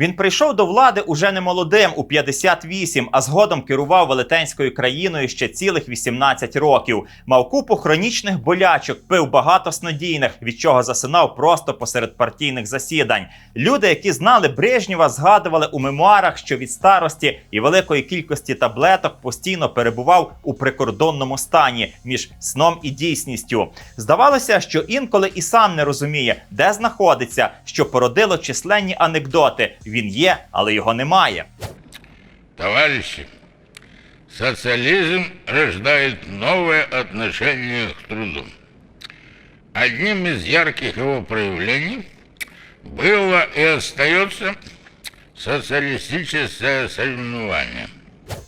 Він прийшов до влади уже не молодим у 58, а згодом керував велетенською країною ще цілих 18 років. Мав купу хронічних болячок, пив багато снодійних, від чого засинав просто посеред партійних засідань. Люди, які знали Брежнєва, згадували у мемуарах, що від старості і великої кількості таблеток постійно перебував у прикордонному стані між сном і дійсністю. Здавалося, що інколи і сам не розуміє, де знаходиться, що породило численні анекдоти. Він є, але його немає. Товарищи, социализм рождает новое отношение к труду. Одним из ярких его проявлений было и остается социалистическое соревнование.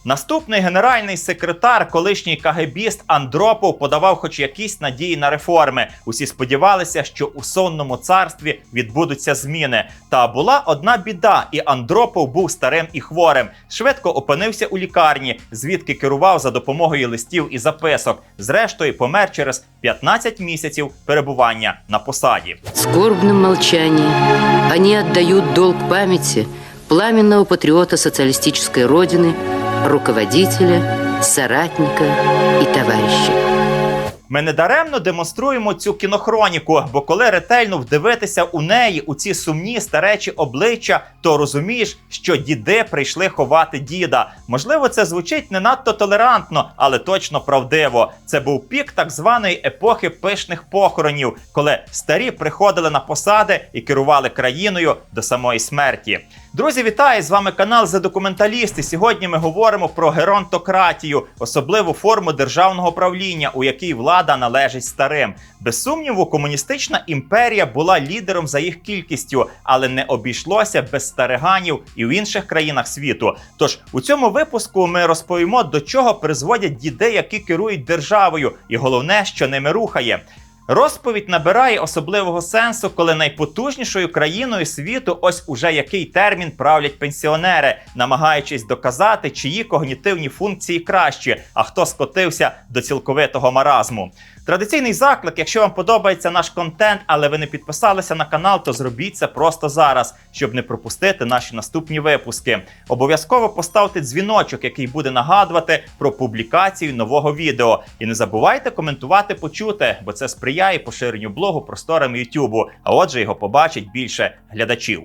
Наступний генеральний секретар, колишній КГБіст Андропов, подавав хоч якісь надії на реформи. Усі сподівалися, що у сонному царстві відбудуться зміни. Та була одна біда, і Андропов був старим і хворим. Швидко опинився у лікарні, звідки керував за допомогою листів і записок. Зрештою, помер через 15 місяців перебування на посаді. В скорбном молчании они отдают долг памяти пламенного патриота социалистической родины, руководителя, соратника и товарища. Ми недаремно демонструємо цю кінохроніку, бо коли ретельно вдивитися у неї, у ці сумні старечі обличчя, то розумієш, що діди прийшли ховати діда. Можливо, це звучить не надто толерантно, але точно правдиво. Це був пік так званої епохи пишних похоронів, коли старі приходили на посади і керували країною до самої смерті. Друзі, вітаю! З вами канал «За документалісти. Сьогодні ми говоримо про геронтократію, особливу форму державного правління, у якій влада належить старим. Без сумніву, комуністична імперія була лідером за їх кількістю, але не обійшлося без стариганів і в інших країнах світу. Тож у цьому випуску ми розповімо, до чого призводять діди, які керують державою, і головне, що ними рухає. Розповідь набирає особливого сенсу, коли найпотужнішою країною світу ось уже який термін правлять пенсіонери, намагаючись доказати, чиї когнітивні функції кращі, а хто скотився до цілковитого маразму. Традиційний заклик, якщо вам подобається наш контент, але ви не підписалися на канал, то зробіть це просто зараз, щоб не пропустити наші наступні випуски. Обов'язково поставте дзвіночок, який буде нагадувати про публікацію нового відео. І не забувайте коментувати почуте, бо це сприяє поширенню блогу просторами Ютубу. А отже, його побачить більше глядачів.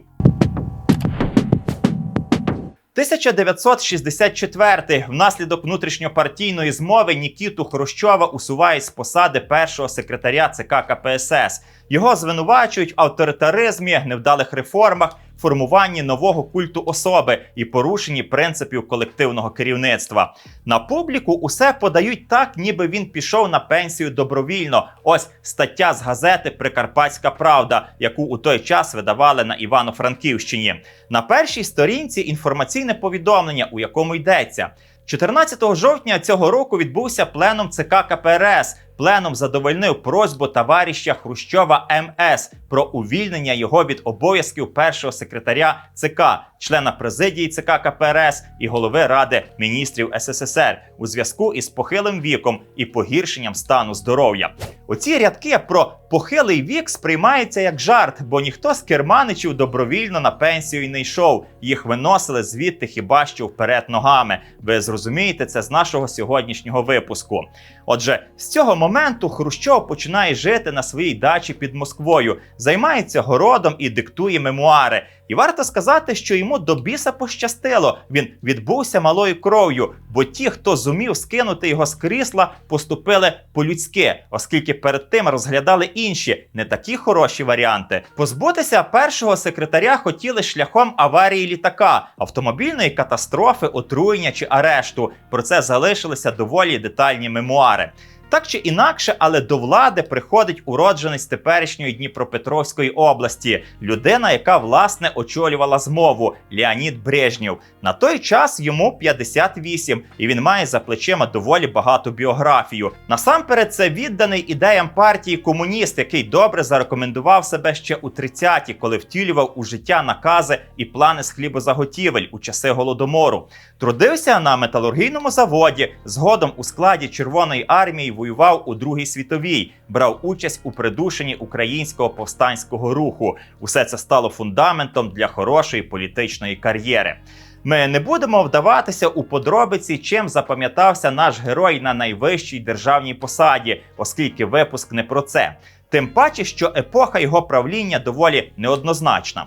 1964 внаслідок внутрішньопартійної змови Нікіту Хрущова усувають з посади першого секретаря ЦК КПСС. Його звинувачують в авторитаризмі, невдалих реформах, формуванні нового культу особи і порушенні принципів колективного керівництва. На публіку усе подають так, ніби він пішов на пенсію добровільно. Ось стаття з газети Прикарпатська Правда, яку у той час видавали на Івано-Франківщині. На першій сторінці інформаційне повідомлення, у якому йдеться. 14 жовтня цього року відбувся пленум ЦК КПРС. Пленум задовольнив просьбу товариша Хрущова МС про увільнення його від обов'язків першого секретаря ЦК, члена президії ЦК КПРС і голови Ради міністрів СССР у зв'язку із похилим віком і погіршенням стану здоров'я. Оці рядки про похилий вік сприймаються як жарт, бо ніхто з керманичів добровільно на пенсію й не йшов. Їх виносили звідти хіба що вперед ногами. Ви зрозумієте це з нашого сьогоднішнього випуску. Отже, з цього моменту Хрущов починає жити на своїй дачі під Москвою, займається городом і диктує мемуари. І варто сказати, що йому до біса пощастило. Він відбувся малою кров'ю, бо ті, хто зумів скинути його з крісла, поступили по-людськи, оскільки перед тим розглядали інші, не такі хороші варіанти. Позбутися першого секретаря хотіли шляхом аварії літака, автомобільної катастрофи, отруєння чи арешту. Про це залишилися доволі детальні мемуари. Так чи інакше, але до влади приходить уродженець теперішньої Дніпропетровської області, людина, яка власне очолювала змову Леонід Брежнєв. На той час йому 58, і він має за плечима доволі багату біографію. Насамперед, це відданий ідеям партії комуніст, який добре зарекомендував себе ще у 30-ті, коли втілював у життя накази і плани з хлібозаготівель у часи голодомору. Трудився на металургійному заводі, згодом у складі Червоної армії воював у Другій світовій, брав участь у придушенні українського повстанського руху. Усе це стало фундаментом для хорошої політичної кар'єри. Ми не будемо вдаватися у подробиці, чим запам'ятався наш герой на найвищій державній посаді, оскільки випуск не про це. Тим паче, що епоха його правління доволі неоднозначна.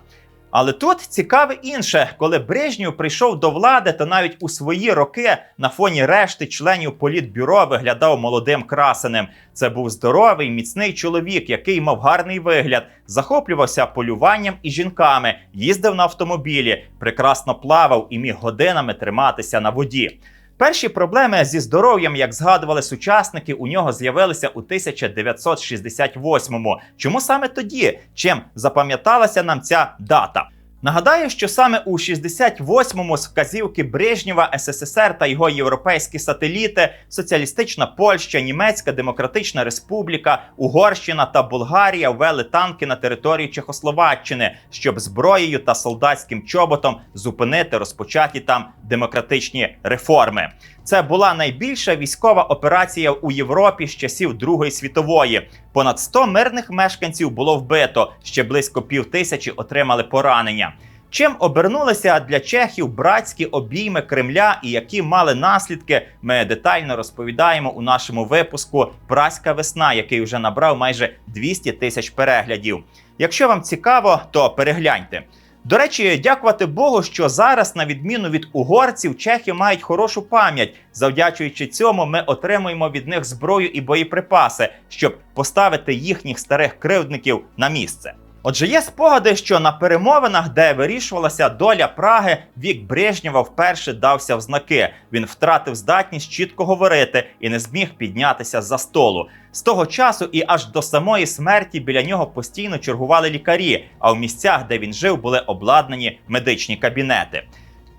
Але тут цікаве інше, коли Брежнєв прийшов до влади, то навіть у свої роки на фоні решти членів політбюро виглядав молодим красенем. Це був здоровий, міцний чоловік, який мав гарний вигляд, захоплювався полюванням і жінками, їздив на автомобілі, прекрасно плавав і міг годинами триматися на воді. Перші проблеми зі здоров'ям, як згадували сучасники, у нього з'явилися у 1968-му. Чому саме тоді? Чим запам'яталася нам ця дата? Нагадаю, що саме у 68-му з вказівки Брежнєва СССР та його європейські сателіти, соціалістична Польща, Німецька Демократична Республіка, Угорщина та Болгарія ввели танки на територію Чехословаччини, щоб зброєю та солдатським чоботом зупинити розпочаті там демократичні реформи. Це була найбільша військова операція у Європі з часів Другої світової. Понад 100 мирних мешканців було вбито, ще близько пів тисячі отримали поранення. Чим обернулися для чехів братські обійми Кремля і які мали наслідки, ми детально розповідаємо у нашому випуску Праська весна, який вже набрав майже 200 тисяч переглядів. Якщо вам цікаво, то перегляньте. До речі, дякувати Богу, що зараз, на відміну від угорців, чехи мають хорошу пам'ять. Завдячуючи цьому, ми отримуємо від них зброю і боєприпаси, щоб поставити їхніх старих кривдників на місце. Отже, є спогади, що на перемовинах, де вирішувалася доля Праги, вік Брежнєва вперше дався в знаки. Він втратив здатність чітко говорити і не зміг піднятися за столу. З того часу і аж до самої смерті біля нього постійно чергували лікарі, а в місцях, де він жив, були обладнані медичні кабінети.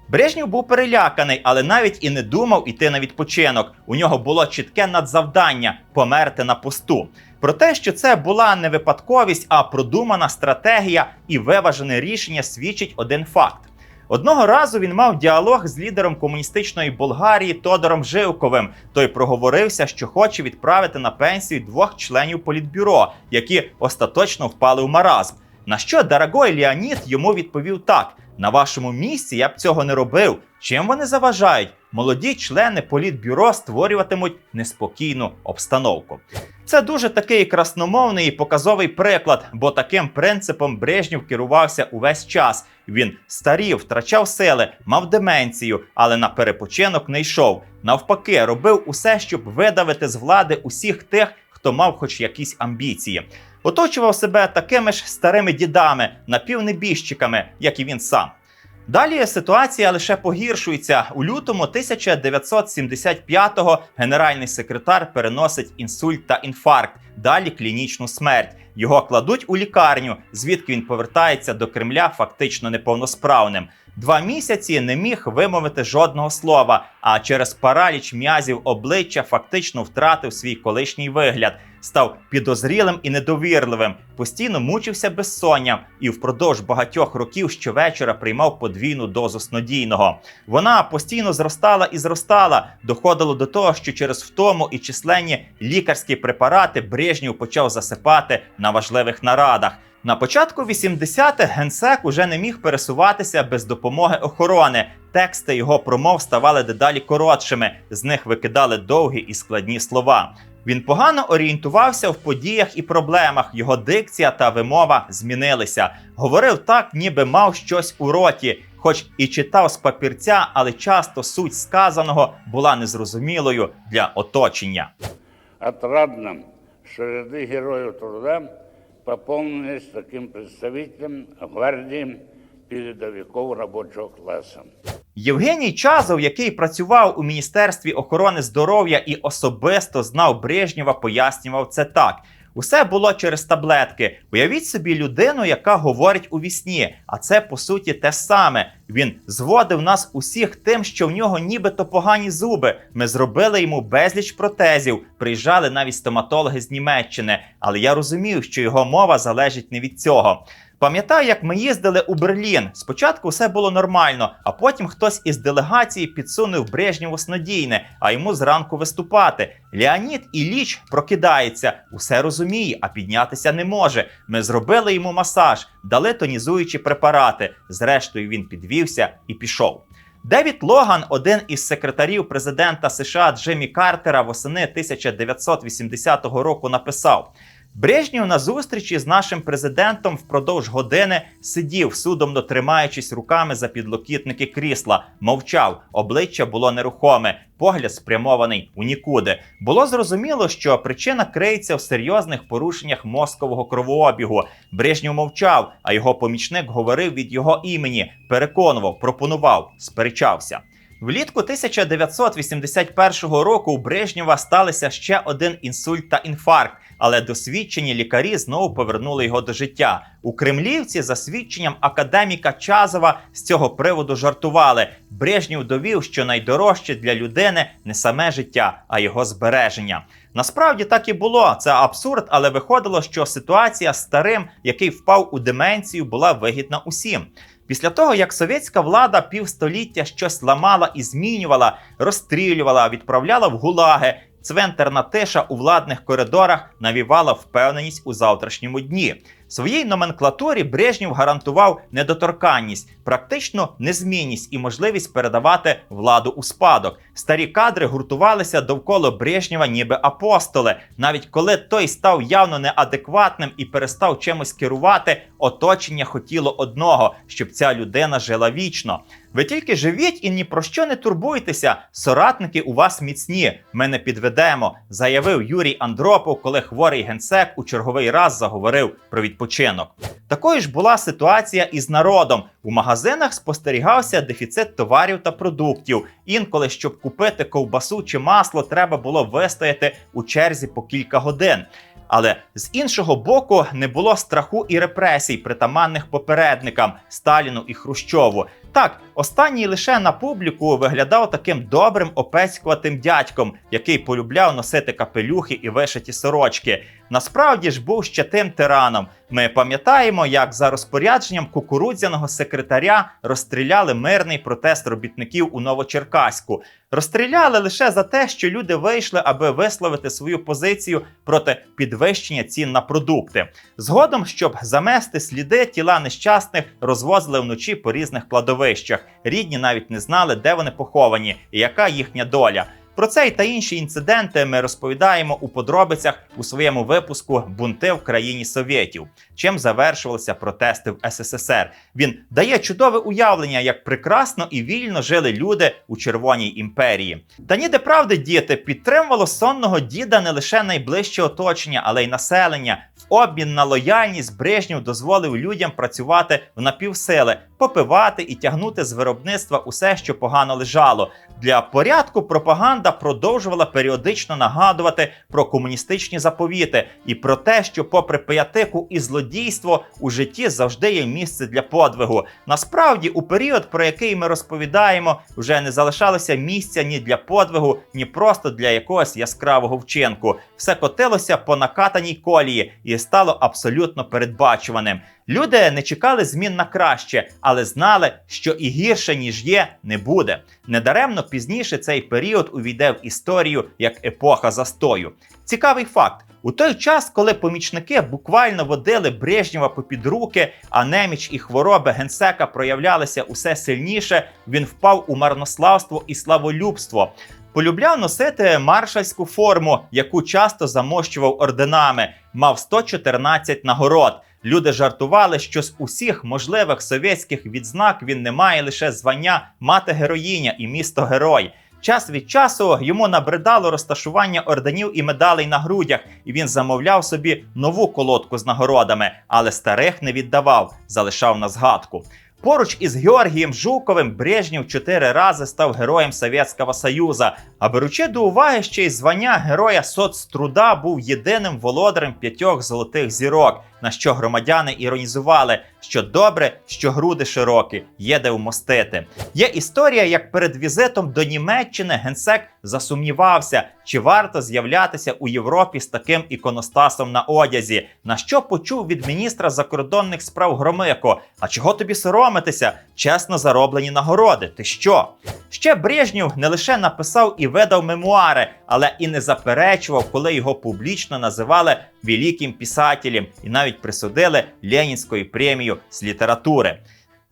Брежнєв був переляканий, але навіть і не думав іти на відпочинок. У нього було чітке надзавдання померти на посту. Про те, що це була не випадковість, а продумана стратегія і виважене рішення, свідчить один факт. Одного разу він мав діалог з лідером комуністичної Болгарії Тодором Живковим. Той проговорився, що хоче відправити на пенсію двох членів політбюро, які остаточно впали в маразм. На що Дорогой Леонід йому відповів так: на вашому місці я б цього не робив. Чим вони заважають? Молоді члени політбюро створюватимуть неспокійну обстановку. Це дуже такий красномовний і показовий приклад, бо таким принципом Брежнєв керувався увесь час. Він старів, втрачав сили, мав деменцію, але на перепочинок не йшов. Навпаки, робив усе, щоб видавити з влади усіх тих, хто мав хоч якісь амбіції. Оточував себе такими ж старими дідами, напівнебіжчиками, як і він сам. Далі ситуація лише погіршується. У лютому 1975-го генеральний секретар переносить інсульт та інфаркт, далі клінічну смерть. Його кладуть у лікарню, звідки він повертається до Кремля фактично неповносправним. Два місяці не міг вимовити жодного слова, а через параліч м'язів обличчя фактично втратив свій колишній вигляд, став підозрілим і недовірливим, постійно мучився безсонням і впродовж багатьох років щовечора приймав подвійну дозу снодійного. Вона постійно зростала і зростала. Доходило до того, що через втому і численні лікарські препарати Брежнєв почав засипати на важливих нарадах. На початку 80-х генсек уже не міг пересуватися без допомоги охорони. Тексти його промов ставали дедалі коротшими, з них викидали довгі і складні слова. Він погано орієнтувався в подіях і проблемах. Його дикція та вимова змінилися. Говорив так, ніби мав щось у роті, хоч і читав з папірця, але часто суть сказаного була незрозумілою для оточення. Отрадно, что ряды героев труда пополнились таким представителем гвардии передовиков рабочего класса. Євгеній Чазов, який працював у Міністерстві охорони здоров'я і особисто знав Брежнєва, пояснював це так. Усе було через таблетки. Уявіть собі людину, яка говорить у вісні. А це по суті те саме. Він зводив нас усіх тим, що в нього нібито погані зуби. Ми зробили йому безліч протезів. Приїжджали навіть стоматологи з Німеччини. Але я розумів, що його мова залежить не від цього. Пам'ятаю, як ми їздили у Берлін. Спочатку все було нормально, а потім хтось із делегації підсунув Брежнєву снодійне, а йому зранку виступати. Леонід Іліч прокидається, усе розуміє, а піднятися не може. Ми зробили йому масаж, дали тонізуючі препарати. Зрештою, він підвівся і пішов. Девід Логан, один із секретарів президента США Джиммі Картера, восени 1980 року написав. Брежнєв на зустрічі з нашим президентом впродовж години сидів, судомно тримаючись руками за підлокітники крісла, мовчав, обличчя було нерухоме, погляд спрямований у нікуди. Було зрозуміло, що причина криється в серйозних порушеннях мозкового кровообігу. Брежнєв мовчав, а його помічник говорив від його імені, переконував, пропонував, сперечався. Влітку 1981 року у Брежнєва сталися ще один інсульт та інфаркт, але досвідчені лікарі знову повернули його до життя. У Кремлівці, за свідченням академіка Чазова, з цього приводу жартували. Брежнєв довів, що найдорожче для людини не саме життя, а його збереження. Насправді так і було. Це абсурд, але виходило, що ситуація з старим, який впав у деменцію, була вигідна усім. Після того, як совєтська влада півстоліття щось ламала і змінювала, розстрілювала, відправляла в гулаги, цвинтарна тиша у владних коридорах навівала впевненість у завтрашньому дні. Своїй номенклатурі Брежнєв гарантував недоторканність, практично незмінність і можливість передавати владу у спадок. Старі кадри гуртувалися довкола Брежнєва, ніби апостоли. Навіть коли той став явно неадекватним і перестав чимось керувати, оточення хотіло одного, щоб ця людина жила вічно. Ви тільки живіть і ні про що не турбуйтеся. Соратники у вас міцні. Ми не підведемо, заявив Юрій Андропов, коли хворий генсек у черговий раз заговорив про відпочинок. Такою ж була ситуація із народом. У магазинах спостерігався дефіцит товарів та продуктів. Інколи, щоб купити ковбасу чи масло, треба було вистояти у черзі по кілька годин. Але з іншого боку не було страху і репресій, притаманних попередникам Сталіну і Хрущову. Так, останній лише на публіку виглядав таким добрим опецькуватим дядьком, який полюбляв носити капелюхи і вишиті сорочки. Насправді ж був ще тим тираном. Ми пам'ятаємо, як за розпорядженням кукурудзяного секретаря розстріляли мирний протест робітників у Новочеркаську. Розстріляли лише за те, що люди вийшли, аби висловити свою позицію проти підвищення цін на продукти. Згодом, щоб замести сліди, тіла нещасних розвозили вночі по різних кладовищах. Рідні навіть не знали, де вони поховані і яка їхня доля. Про цей та інші інциденти ми розповідаємо у подробицях у своєму випуску Бунти в країні совєтів, чим завершувалися протести в СССР. Він дає чудове уявлення, як прекрасно і вільно жили люди у Червоній імперії. Та ніде правди діти підтримувало сонного діда не лише найближче оточення, але й населення. В обмін на лояльність Брежнєв дозволив людям працювати в напівсили, попивати і тягнути з виробництва усе, що погано лежало. Для порядку пропаганда продовжувала періодично нагадувати про комуністичні заповіти і про те, що, попри пиятику і злодійство, у житті завжди є місце для подвигу. Насправді, у період, про який ми розповідаємо, вже не залишалося місця ні для подвигу, ні просто для якогось яскравого вчинку. Все котилося по накатаній колії і стало абсолютно передбачуваним. Люди не чекали змін на краще, але знали, що і гірше ніж є, не буде. Недаремно пізніше цей період увійде в історію як епоха застою. Цікавий факт. У той час, коли помічники буквально водили Брежнєва попід руки, а неміч і хвороби генсека проявлялися усе сильніше, він впав у марнославство і славолюбство. Полюбляв носити маршальську форму, яку часто замощував орденами, мав 114 нагород. Люди жартували, що з усіх можливих совєтських відзнак він не має лише звання мати героїня і місто герой. Час від часу йому набридало розташування орденів і медалей на грудях, і він замовляв собі нову колодку з нагородами, але старих не віддавав, залишав на згадку. Поруч із Георгієм Жуковим Брежнєв чотири рази став героєм Совєтського Союзу. А беручи до уваги ще й звання героя соцтруда, був єдиним володарем п'ятьох золотих зірок. На що громадяни іронізували, що добре, що груди широкі, є де вмостити. Є історія, як перед візитом до Німеччини генсек засумнівався, чи варто з'являтися у Європі з таким іконостасом на одязі, на що почув від міністра закордонних справ Громико. А чого тобі соромитися? Чесно зароблені нагороди. Ти що? Ще Брежнєв не лише написав і видав мемуари, але і не заперечував, коли його публічно називали великим писателем і навіть присудили Ленінською премію з літератури.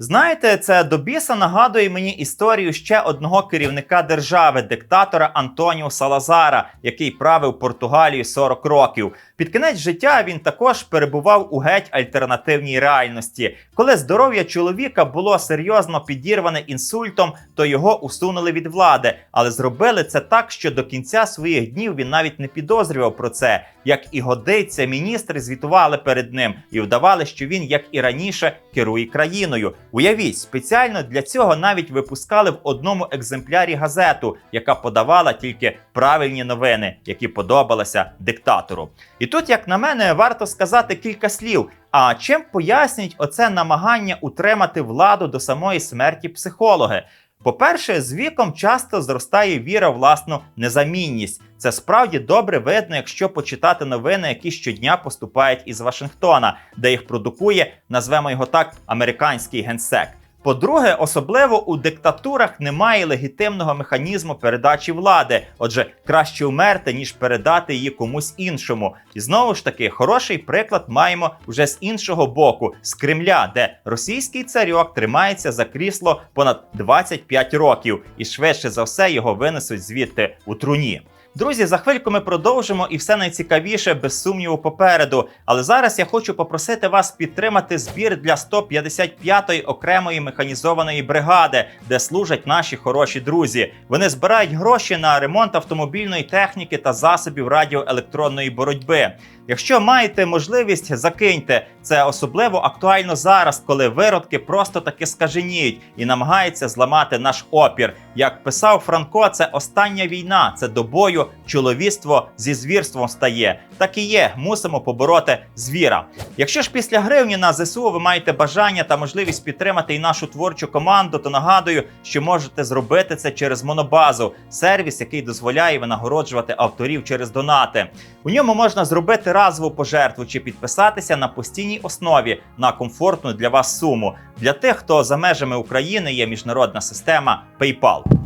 Знаєте, це до біса нагадує мені історію ще одного керівника держави, диктатора Антоніо Салазара, який правив Португалію 40 років. Під кінець життя він також перебував у геть альтернативній реальності. Коли здоров'я чоловіка було серйозно підірване інсультом, то його усунули від влади, але зробили це так, що до кінця своїх днів він навіть не підозрював про це. Як і годиться, міністри звітували перед ним і вдавали, що він, як і раніше, керує країною. Уявіть, спеціально для цього навіть випускали в одному екземплярі газету, яка подавала тільки правильні новини, які подобалися диктатору. І тут, як на мене, варто сказати кілька слів. А чим пояснюють оце намагання утримати владу до самої смерті психологи? По-перше, з віком часто зростає віра в власну незамінність. Це справді добре видно, якщо почитати новини, які щодня поступають із Вашингтона, де їх продукує, назвемо його так, американський генсек. По-друге, особливо у диктатурах немає легітимного механізму передачі влади. Отже, краще вмерти, ніж передати її комусь іншому. І знову ж таки, хороший приклад маємо вже з іншого боку, з Кремля, де російський царьок тримається за крісло понад 25 років, і швидше за все його винесуть звідти у труні. Друзі, за хвильку ми продовжимо і все найцікавіше без сумніву попереду. Але зараз я хочу попросити вас підтримати збір для 155-ї окремої механізованої бригади, де служать наші хороші друзі. Вони збирають гроші на ремонт автомобільної техніки та засобів радіоелектронної боротьби. Якщо маєте можливість, закиньте. Це особливо актуально зараз, коли виродки просто таки скаженіють і намагаються зламати наш опір. Як писав Франко, це остання війна, це до бою чоловіцтво зі звірством стає. Так і є, мусимо побороти звіра. Якщо ж після гривні на ЗСУ ви маєте бажання та можливість підтримати і нашу творчу команду, то нагадую, що можете зробити це через Монобазу, сервіс, який дозволяє винагороджувати авторів через донати. У ньому можна зробити разову пожертву чи підписатися на постійній основі на комфортну для вас суму. Для тих, хто за межами України є міжнародна система PayPal.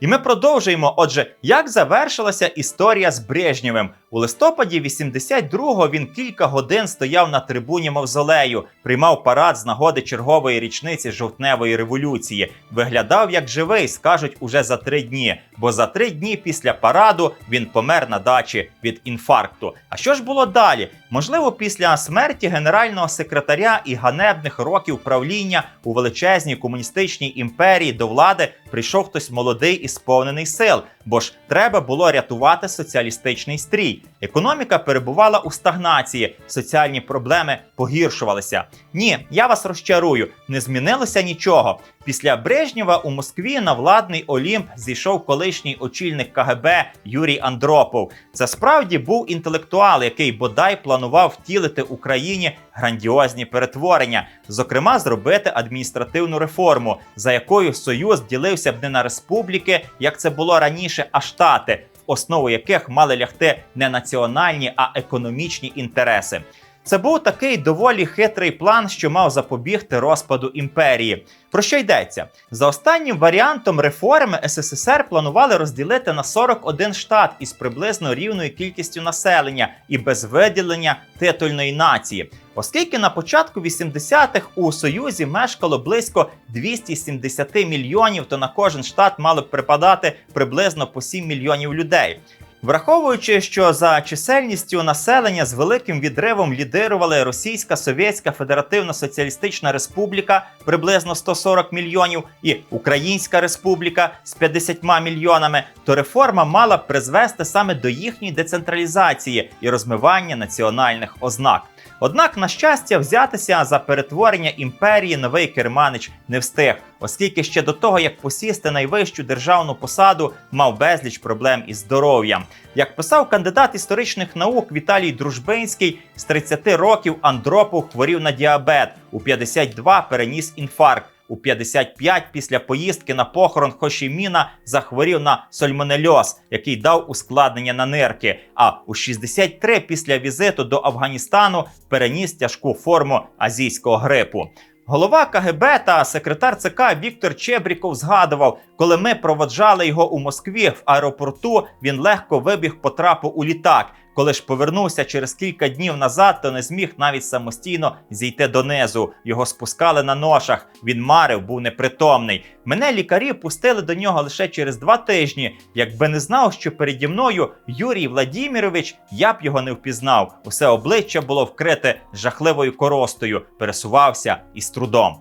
І ми продовжуємо. Отже, як завершилася історія з Брежнєвим? У листопаді 82-го він кілька годин стояв на трибуні мавзолею, приймав парад з нагоди чергової річниці жовтневої революції. Виглядав як живий, скажуть уже за три дні. Бо за три дні після параду він помер на дачі від інфаркту. А що ж було далі? Можливо, після смерті генерального секретаря і ганебних років правління у величезній комуністичній імперії до влади прийшов хтось молодий і сповнений сил, бо ж треба було рятувати соціалістичний стрій. Економіка перебувала у стагнації, соціальні проблеми погіршувалися. Ні, я вас розчарую, не змінилося нічого. Після Брежнєва у Москві на владний Олімп зійшов колишній очільник КГБ Юрій Андропов. Це справді був інтелектуал, який бодай планував втілити Україні грандіозні перетворення, зокрема, зробити адміністративну реформу, за якою Союз ділився б не на республіки, як це було раніше, а штати, в основу яких мали лягти не національні, а економічні інтереси. Це був такий доволі хитрий план, що мав запобігти розпаду імперії. Про що йдеться? За останнім варіантом реформи СССР планували розділити на 41 штат із приблизно рівною кількістю населення і без виділення титульної нації. Оскільки на початку 80-х у Союзі мешкало близько 270 мільйонів, то на кожен штат мало б припадати приблизно по 7 мільйонів людей. Враховуючи, що за чисельністю населення з великим відривом лідирували Російська Совєтська Федеративна Соціалістична Республіка приблизно 140 мільйонів і Українська Республіка з 50 мільйонами, то реформа мала б призвести саме до їхньої децентралізації і розмивання національних ознак. Однак, на щастя, взятися за перетворення імперії новий керманич не встиг, оскільки ще до того, як посісти найвищу державну посаду, мав безліч проблем із здоров'ям. Як писав кандидат історичних наук Віталій Дружбинський, з 30 років Андропов хворів на діабет, у 52 переніс інфаркт. У 55 після поїздки на похорон Хошіміна захворів на сальмонельоз, який дав ускладнення на нирки. А у 63 після візиту до Афганістану переніс тяжку форму азійського грипу. Голова КГБ та секретар ЦК Віктор Чебріков згадував, коли ми проводжали його у Москві в аеропорту, він легко вибіг по трапу у літак. Коли ж повернувся через кілька днів назад, то не зміг навіть самостійно зійти донизу. Його спускали на ношах. Він марив, був непритомний. Мене лікарі пустили до нього лише через два тижні. Якби не знав, що переді мною Юрій Владімірович, я б його не впізнав. Усе обличчя було вкрите жахливою коростою, пересувався із трудом.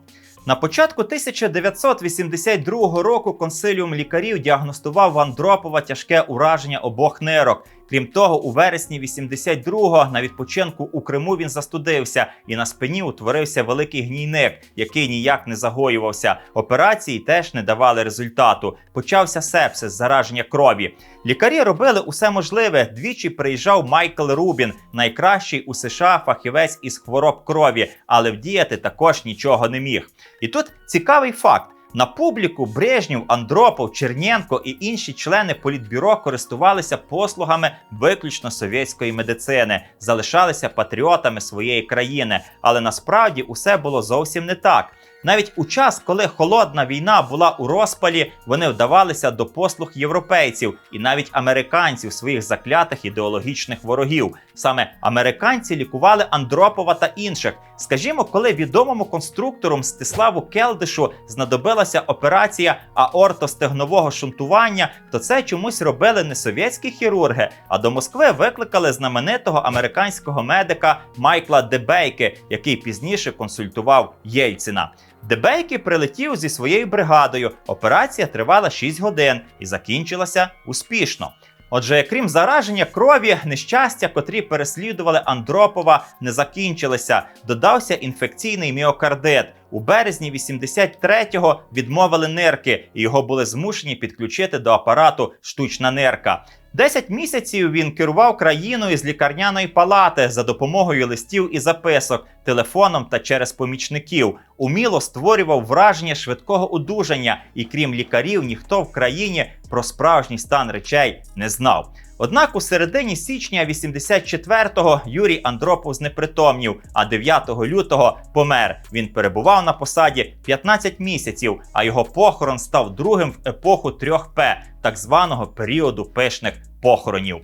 На початку 1982 року консиліум лікарів діагностував в Андропова тяжке ураження обох нирок. Крім того, у вересні 82-го на відпочинку у Криму він застудився, і на спині утворився великий гнійник, який ніяк не загоювався. Операції теж не давали результату. Почався сепсис, зараження крові. Лікарі робили усе можливе. Двічі приїжджав Майкл Рубін, найкращий у США фахівець із хвороб крові, але вдіяти також нічого не міг. І тут цікавий факт. На публіку Брежнів, Андропов, Черненко і інші члени політбюро користувалися послугами виключно совєтської медицини, залишалися патріотами своєї країни, але насправді усе було зовсім не так. Навіть у час, коли холодна війна була у розпалі, вони вдавалися до послуг європейців і навіть американців своїх заклятих ідеологічних ворогів. Саме американці лікували Андропова та інших. Скажімо, коли відомому конструктору Мстиславу Келдишу знадобилася операція аортостегнового шунтування, то це чомусь робили не совєтські хірурги, а до Москви викликали знаменитого американського медика Майкла Дебейки, який пізніше консультував Єльцина. Дебейки прилетів зі своєю бригадою. Операція тривала 6 годин і закінчилася успішно. Отже, крім зараження крові, нещастя, котрі переслідували Андропова, не закінчилися. Додався інфекційний міокардит. У березні 83-го відмовили нирки, і його були змушені підключити до апарату штучна нирка. Десять місяців він керував країною з лікарняної палати за допомогою листів і записок, телефоном та через помічників. Уміло створював враження швидкого одужання, і крім лікарів, ніхто в країні про справжній стан речей не знав. Однак у середині січня 84-го Юрій Андропов знепритомнів, а 9 лютого помер. Він перебував на посаді 15 місяців, а його похорон став другим в епоху 3П, так званого періоду пишних похоронів.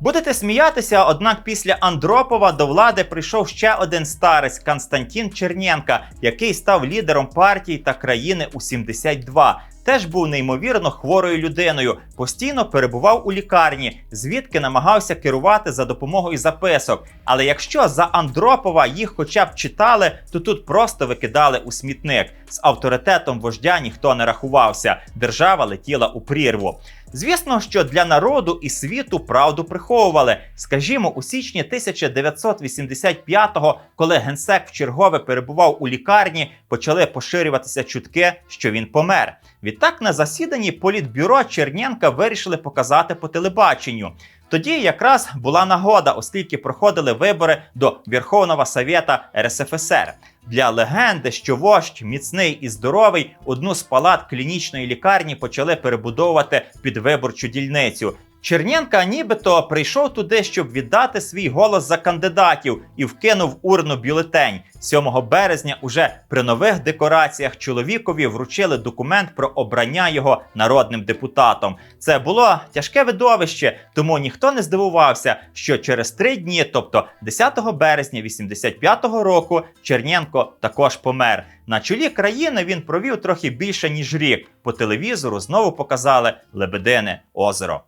Будете сміятися, однак після Андропова до влади прийшов ще один старець Константин Черненка, який став лідером партії та країни у 72. Теж був неймовірно хворою людиною, постійно перебував у лікарні, звідки намагався керувати за допомогою записок. Але якщо за Андропова їх хоча б читали, то тут просто викидали у смітник. З авторитетом вождя ніхто не рахувався. Держава летіла у прірву. Звісно, що для народу і світу правду приховували. Скажімо, у січні 1985-го, коли генсек вчергове перебував у лікарні, почали поширюватися чутки, що він помер. Відтак на засіданні політбюро Черненка вирішили показати по телебаченню. Тоді якраз була нагода, оскільки проходили вибори до Верховного Совєта РСФСР. Для легенди, що вождь міцний і здоровий, одну з палат клінічної лікарні почали перебудовувати під виборчу дільницю. Черненка нібито прийшов туди, щоб віддати свій голос за кандидатів і вкинув урну бюлетень. 7 березня уже при нових декораціях чоловікові вручили документ про обрання його народним депутатом. Це було тяжке видовище, тому ніхто не здивувався, що через три дні, тобто 10 березня 85-го року, Черненко також помер. На чолі країни він провів трохи більше ніж рік. По телевізору знову показали Лебедине озеро.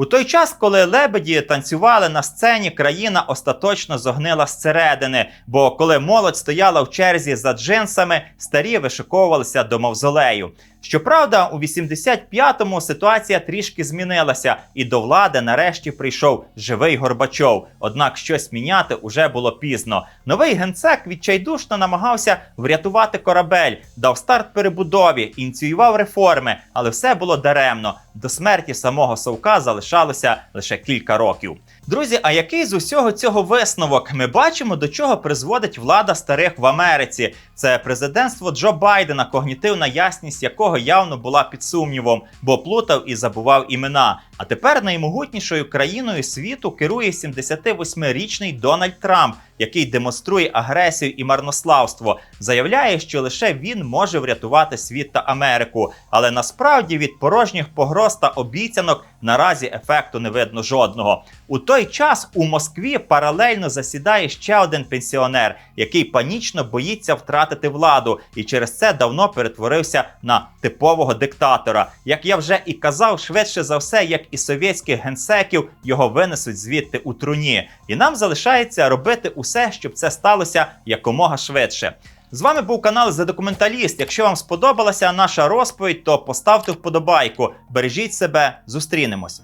У той час, коли лебеді танцювали на сцені, країна остаточно зогнила зсередини. Бо коли молодь стояла в черзі за джинсами, старі вишиковувалися до мавзолею. Щоправда, у 85-му ситуація трішки змінилася, і до влади нарешті прийшов живий Горбачов. Однак щось міняти уже було пізно. Новий генсек відчайдушно намагався врятувати корабель, дав старт перебудові, ініціював реформи, але все було даремно. До смерті самого Совка залишалося лише кілька років. Друзі, а який з усього цього висновок? Ми бачимо, до чого призводить влада старих в Америці. Це президентство Джо Байдена, когнітивна ясність якого явно була під сумнівом, бо плутав і забував імена. А тепер наймогутнішою країною світу керує 78-річний Дональд Трамп, який демонструє агресію і марнославство, заявляє, що лише він може врятувати світ та Америку. Але насправді від порожніх погроз та обіцянок наразі ефекту не видно жодного. У той час у Москві паралельно засідає ще один пенсіонер, який панічно боїться втратити владу, і через це давно перетворився на типового диктатора. Як я вже і казав, швидше за все, як і совєтських генсеків, його винесуть звідти у труні. І нам залишається робити усе, щоб це сталося якомога швидше. З вами був канал The Документаліст. Якщо вам сподобалася наша розповідь, то поставте вподобайку. Бережіть себе, зустрінемось.